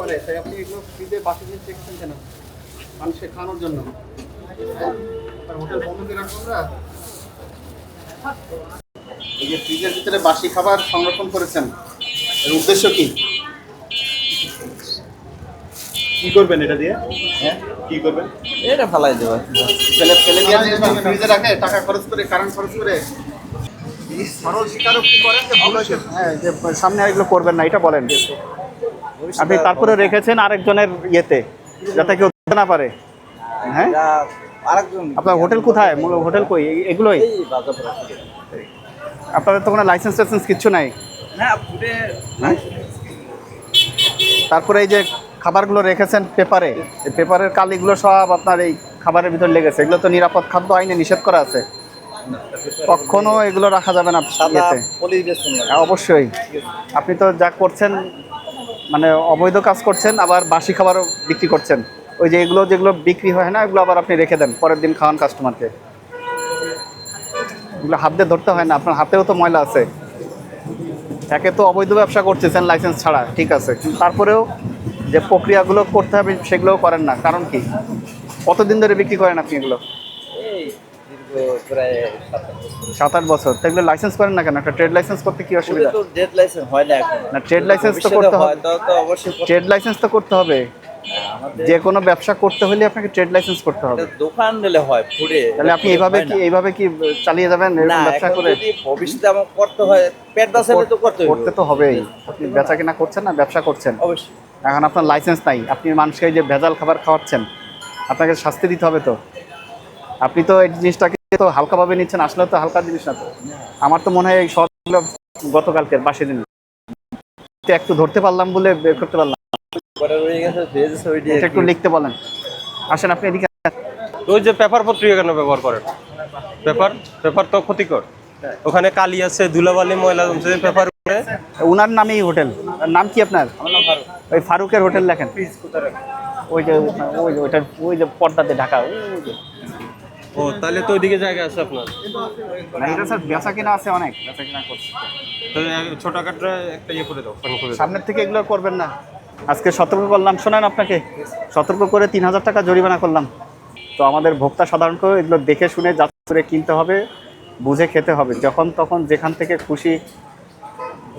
করে তাই আপনি এগুলো ফ্রিজে বাসি জিনিস রেখেছেন কেন? মানুষকে খাওয়ানোর জন্য? আর হোটেল বন্ধ করে রাখব আমরা। এই যে ফ্রিজের ভিতরে বাসি খাবার সংরক্ষণ করেছেন এর উদ্দেশ্য কি? কি করবেন এটা দিয়ে? হ্যাঁ? কি করবেন? এটা ফালাই দেবো। ফেলে ফেলে দিয়ে ফ্রিজে রাখে টাকা খরচ করে কারেন্ট খরচ করে। সরল স্বীকারোক্তি করেন যে ভুল হয়েছে। হ্যাঁ যে সামনে আর এগুলো করবেন না এটা বলেন। আপনি তারপরে রেখেছেন আরেকজনের ইয়েতে যাতে কেউ না পারে। হ্যাঁ? আপনার হোটেল কোথায়? হোটেল কই? এগুলোই। আপনাদের তো কোনো লাইসেন্স টাইসেন্স কিচ্ছু নাই? হ্যাঁ? তারপরে এই যে খাবারগুলো রেখেছেন পেপারে পেপারের কালিগুলো সব আপনার এই খাবারের ভিতর লেগেছে। এগুলো তো নিরাপদ খাদ্য আইনে নিষেধ করা আছে। কখনো এগুলো রাখা যাবে না। হ্যাঁ, অবশ্যই। আপনি তো যা করছেন মানে অবৈধ কাজ করছেন, আবার বাসি খাবারও বিক্রি করছেন। ওই যে এগুলো যেগুলো বিক্রি হয় না, এগুলো আবার আপনি রেখে দেন, পরের দিন খাওয়ান কাস্টমারকে এগুলো হাত দিয়ে ধরতে হয় না, আপনার হাতেও তো ময়লা আছে। একে তো অবৈধ ব্যবসা করতেছেন লাইসেন্স ছাড়া, ঠিক আছে। কিন্তু তারপরেও যে প্রক্রিয়াগুলো করতে হবে, সেগুলোও করেন না। কারণ কি? কতদিন ধরে বিক্রি করেন আপনি এগুলো? প্রায় সাত আট বছর। তো এগুলো লাইসেন্স করেন না কেন? একটা ট্রেড লাইসেন্স করতে কি অসুবিধা? ডেট লাইসেন্স হয় না এখন। না ট্রেড লাইসেন্স তো করতে হবে। হয়, ট্রেড লাইসেন্স তো করতে হবে। যে কোনো ব্যবসা করতে হলে আপনাকে ট্রেড লাইসেন্স করতে হবে। দোকান দিলে হয় ফুটে তাহলে আপনি এইভাবে কি এইভাবে কি চালিয়ে যাবেন ব্যবসা করে? যদি ভবিষ্যতে আমার করতে হয় পেট বাঁচালে তো করতে হবে করতে তো হবেই। আপনি বেচা কিনা করছেন না ব্যবসা করছেন। অবশ্যই। এখন আপনার লাইসেন্স নাই। আপনি মানুষকে যে ভেজাল খাবার খাওয়াচ্ছেন আপনাকে শাস্তি দিতে হবে তো। আপনি তো এই জিনিসটাকে তো হালকাভাবে নিচ্ছেন আসলে তো হালকা জিনিস না তো। আমার তো মনে হয় এই সবগুলো গতকালকের বাসি দিন একটু ধরতে পারলাম বলে বের করতে পারলাম। এটা একটু লিখতে বলেন। আসেন আপনি এদিকে। ওই যে পেপার পত্রিকা কেন ব্যবহার করেন? পেপার? পেপার তো ক্ষতিকর। ওখানে কালি আছে ধুলাবালি ময়লা জমছে পেপার উপরে ওনার নামেই হোটেল। নাম কি আপনার? আমার নাম ফারুক। ওই ফারুকের হোটেল লেখেন। ওই যে ওই যে ওইটা ওই যে পর্দাতে ঢাকা। ওই যে। ও তাহলে তো ওইদিকে জায়গা আছে আপনার। না, এটা স্যার বেচা কিনা আছে অনেক বেচা কিনা করছে তো ছোটখাটো একটা ইয়ে করে দাও সামনের থেকে এগুলো করবেন না। আজকে সতর্ক করলাম শোনেন আপনাকে। সতর্ক করে তিন হাজার টাকা জরিমানা করলাম। তো আমাদের ভোক্তা সাধারণত এগুলো দেখে শুনে যাচাই করে কিনতে হবে বুঝে খেতে হবে। যখন তখন যেখান থেকে খুশি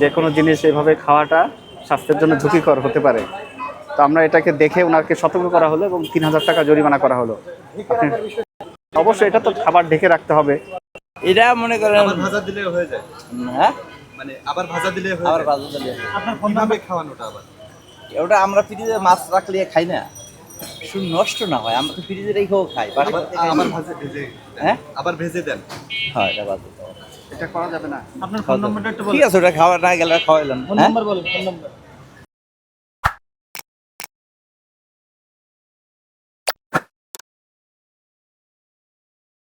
যে কোনো জিনিস এভাবে খাওয়াটা স্বাস্থ্যের জন্য ঝুঁকিকর হতে পারে। তো আমরা এটাকে দেখে ওনাকে সতর্ক করা হলো এবং তিন হাজার টাকা জরিমানা করা হলো। অবশ্যই এটা তো খাবার ঢেকে রাখতে হবে। এটা মনে করেন ভাজা দিলে হয়ে যায়। হ্যাঁ? মানে আবার ভাজা দিলে হয়ে আবার বাজার দিলে কীভাবে খাওয়ানোটা আবার? ওটা আমরা ফ্রিজে মাছ রাখলে খাই না। শুধু নষ্ট না হয় আমরা তো ফ্রিজে রেখেও খাই। আবার ভাজে ভেজে হ্যাঁ? আবার ভেজে দেন। হ্যাঁ এটা বাজার এটা করা যাবে না। আপনার ফোন নম্বরটা একটু বলুন। ঠিক আছে ওটা খাওয়া না গেলে খাওয়াইলাম হ্যাঁ?